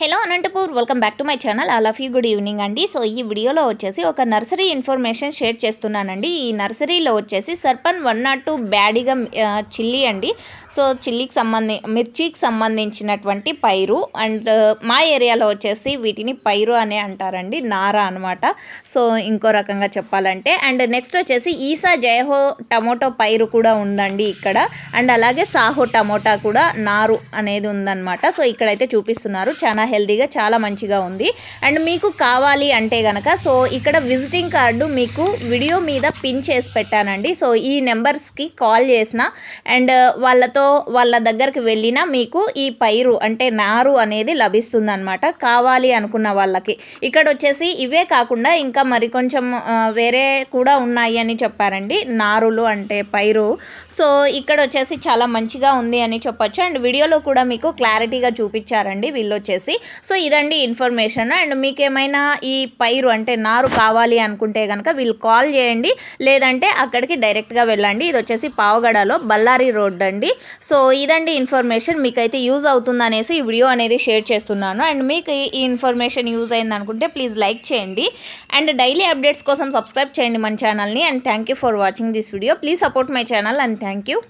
Hello Anantapur welcome back to my channel. All of you good evening అండి. So ఈ వీడియోలో వచ్చేసి ఒక నర్సరీ ఇన్ఫర్మేషన్ షేర్ చేస్తున్నానండి. ఈ నర్సరీలో వచ్చేసి Sarpan one nought two Byadgi chilli అండి. సో చిల్లీకి సంబంధి మిర్చికి సంబంధించినటువంటి పైరు అండ్ మా ఏరియాలో వచ్చేసి వీటిని పైరు అనే అంటారండి. నార అనమాట సో ఇంకో రకంగా చెప్పాలంటే అండ్ నెక్స్ట్ వచ్చేసి ఈసా జయహో టమోటో పైరు కూడా ఉందండి ఇక్కడ. అండ్ అలాగే సాహో టమోటా కూడా నారు అనేది ఉందన్నమాట. సో ఇక్కడైతే చూపిస్తున్నారు. చాలా హెల్తీగా చాలా మంచిగా ఉంది. అండ్ మీకు కావాలి అంటే కనుక సో ఇక్కడ విజిటింగ్ కార్డు మీకు వీడియో మీద పిన్ చేసి పెట్టానండి. సో ఈ నెంబర్స్కి కాల్ చేసిన అండ్ వాళ్ళతో వాళ్ళ దగ్గరికి వెళ్ళినా మీకు ఈ పైరు అంటే నారు అనేది లభిస్తుందనమాట కావాలి అనుకున్న వాళ్ళకి. ఇక్కడ వచ్చేసి ఇవే కాకుండా ఇంకా మరి కొంచెం వేరే కూడా ఉన్నాయి అని చెప్పారండి. నారులు అంటే పైరు. సో ఇక్కడ వచ్చేసి చాలా మంచిగా ఉంది అని చెప్పొచ్చు. అండ్ వీడియోలో కూడా మీకు క్లారిటీగా చూపించారండి వీళ్ళు వచ్చేసి. సో ఇదండి ఇన్ఫర్మేషన్. అండ్ మీకు ఏమైనా ఈ పైరు అంటే నారు కావాలి అనుకుంటే కనుక వీళ్ళు కాల్ చేయండి. లేదంటే అక్కడికి డైరెక్ట్గా వెళ్ళండి. ఇది వచ్చేసి పావగడలో బళ్ళారి రోడ్ అండి. సో ఇదండి ఇన్ఫర్మేషన్. మీకైతే యూజ్ అవుతుందనేసి ఈ వీడియో అనేది షేర్ చేస్తున్నాను. అండ్ మీకు ఈ ఇన్ఫర్మేషన్ యూజ్ అయింది అనుకుంటే ప్లీజ్ లైక్ చేయండి. అండ్ డైలీ అప్డేట్స్ కోసం సబ్స్క్రైబ్ చేయండి మన ఛానల్ని. And thank you for watching this video. Please support my channel and thank you.